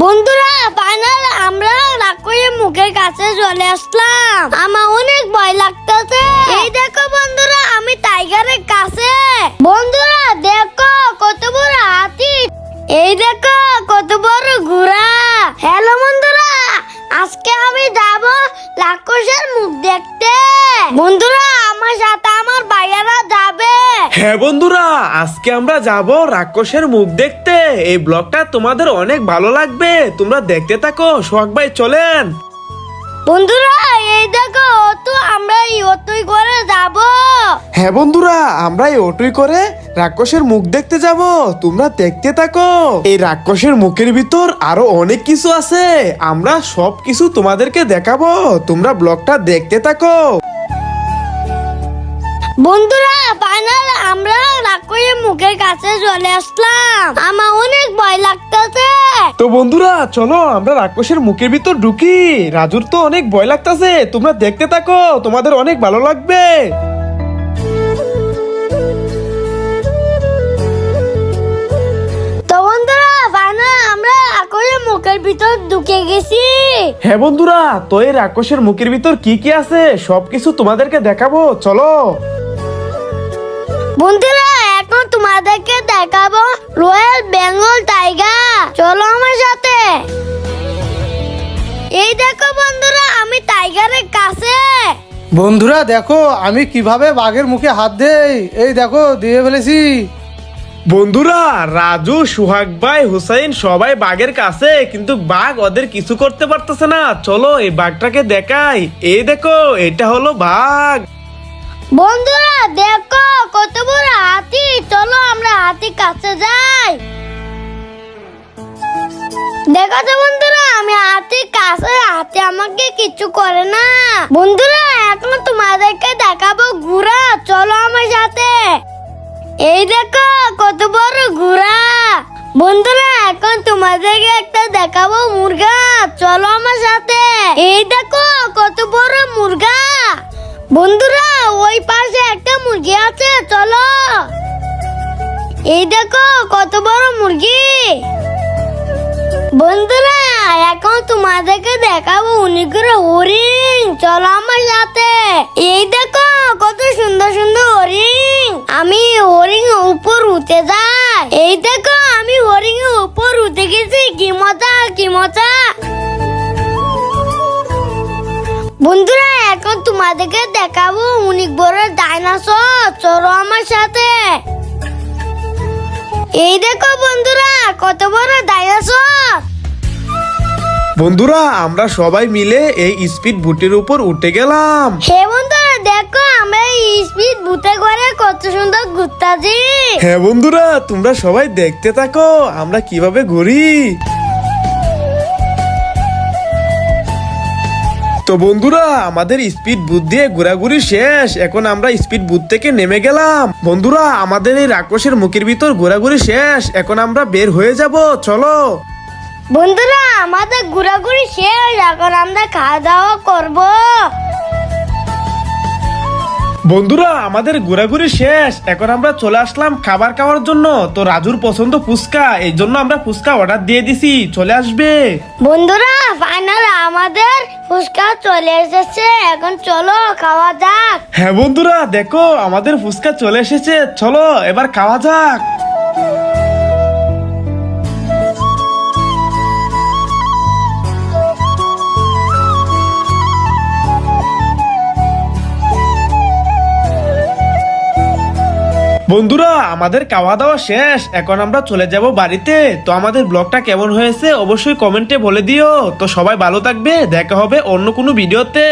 বন্ধুরা ফাইনাল আমরা রাক্ষসের মুখের কাছে চলে আসলাম। আমার অনেক ভয় লাগতেছে। এই দেখো বন্ধুরা, আমি টাইগারের কাছে। বন্ধুরা, দেখো কত বড় হাতি। এই দেখো কত বড় ঘোড়া। হ্যালো বন্ধুরা, আজকে আমি যাব রাক্ষসের মুখ দেখতে। বন্ধুরা হ্যাঁ বন্ধুরা আজকে আমরা যাব রাক্ষসের মুখ দেখতে। এই ব্লগটা তোমাদের অনেক ভালো লাগবে। তোমরা দেখতে থাকো সোহাগ ভাই চলেন। বন্ধুরা এই দেখো তো আমরা এই অতই করে যাব। হ্যাঁ বন্ধুরা আমরা এই অটোই করে রাক্ষসের মুখ দেখতে যাব। তোমরা দেখতে থাকো। এই রাক্ষসের মুখের ভিতর আরও অনেক কিছু আছে। আমরা সব কিছু তোমাদেরকে দেখাবো। তোমরা ব্লগটা দেখতে থাকো। বন্ধুরা ফাইনাল আমরা রাক্ষসের মুখের কাছে চলে আসলাম। আমার অনেক ভয় লাগতেছে। তো বন্ধুরা চলো আমরা রাক্ষসের মুখের ভিতর ঢুকি। রাজুর তো অনেক ভয় লাগতাছে। তোমরা দেখতে থাকো তোমাদের অনেক ভালো লাগবে। মুখের ভিতর ঢুকে গেছি। হ্যাঁ বন্ধুরা তো এই রাক্ষসের মুখের ভিতর কি কি আছে সবকিছু তোমাদেরকে দেখাবো। চলো। বন্ধুরা এখন তোমাদেরকে দেখাবো রয়্যাল বেঙ্গল টাইগার চলো আমার সাথে। এই দেখো বন্ধুরা আমি টাইগারের কাছে। বন্ধুরা দেখো আমি কীভাবে বাঘের মুখে হাত দেই। এই দেখো দিয়ে ফেলেছি। বন্ধুরা রাজু সুহাগ ভাই হুসাইন সবাই বাঘের কাছে কিন্তু বাঘ ওদের কিছু করতে পারতেছে না। চলো এই বাঘটাকে দেখাই। এই দেখো এটা হলো বাঘ। বন্ধুরা দেখো কত আমরা কাছে যাই। দেখো তো বন্ধুরা, আমি হাতির কাছে, হাতি আমাকে কিছু করে না। বন্ধুরা, এখন তোমাদেরকে দেখাবো ঘোড়া। চলো আমার সাথে। এই দেখো, কত বড় ঘোড়া। বন্ধুরা, এখন তোমাদেরকে একটা দেখাবো মুরগা। চলো আমার সাথে। এই দেখো, কত বড় মুরগা। বন্ধুরা, ওই পাশে একটা মুরগি আছে, চলো। এই দেখো, কত বড় মুরগি। বন্ধুরা, এখন তোমাদেরকে দেখাবো অনেকগুলো হরিণ চলো আমার সাথে। এই দেখো, কত সুন্দর সুন্দর হরিণ আমি হরিণ উপর উঠে যাই। এই দেখো, আমি হরিণ উপর উঠে গেছি। কি মজা কি মজা। বন্ধুরা, এখন তোমাদেরকে দেখাবো অনেক বড় ডাইনোসর। চলো আমার সাথে। এই দেখো বন্ধুরা কত বড় ডাইনোসর! বন্ধুরা আমরা সবাই মিলে এই স্পিড বুটের উপর উঠে গেলাম। হে বন্ধুরা দেখো আমরা এই স্পিড বুটে করে কত সুন্দর ঘুরতাছি। হ্যাঁ বন্ধুরা তোমরা সবাই দেখতে থাকো আমরা কীভাবে ঘুরি? তো বন্ধুরা, আমাদের স্পিড বুথ দিয়ে ঘোরাঘুরি শেষ। এখন আমরা স্পিড বুথ থেকে নেমে গেলাম। বন্ধুরা, আমাদের এই রাক্ষসের মুখের ভিতর ঘোরাঘুরি শেষ। এখন আমরা বের হয়ে যাব। চলো। বন্ধুরা, আমাদের ঘোরাঘুরি শেষ। এখন আমরা খাওয়া দাওয়া করব। বন্ধুরা আমাদের ঘোরাঘুরি শেষ। এখন আমরা চলে আসলাম খাবার খাওয়ার জন্য। তো রাজুর পছন্দ ফুচকা এই জন্য আমরা ফুচকা অর্ডার দিয়ে দিছি। চলে আসবে। বন্ধুরা ফাইনাল আমাদের ফুচকা চলে এসেছে। এখন চলো খাওয়া যাক। হ্যাঁ বন্ধুরা দেখো আমাদের ফুচকা চলে এসেছে। চলো এবার খাওয়া যাক। বন্ধুরা, আমাদের খাওয়া দাওয়া শেষ। এখন আমরা চলে যাব বাড়িতে। তো আমাদের ব্লগটা কেমন হয়েছে অবশ্যই কমেন্টে বলে দিও। তো সবাই ভালো থাকবে। দেখা হবে অন্য কোনো ভিডিওতে।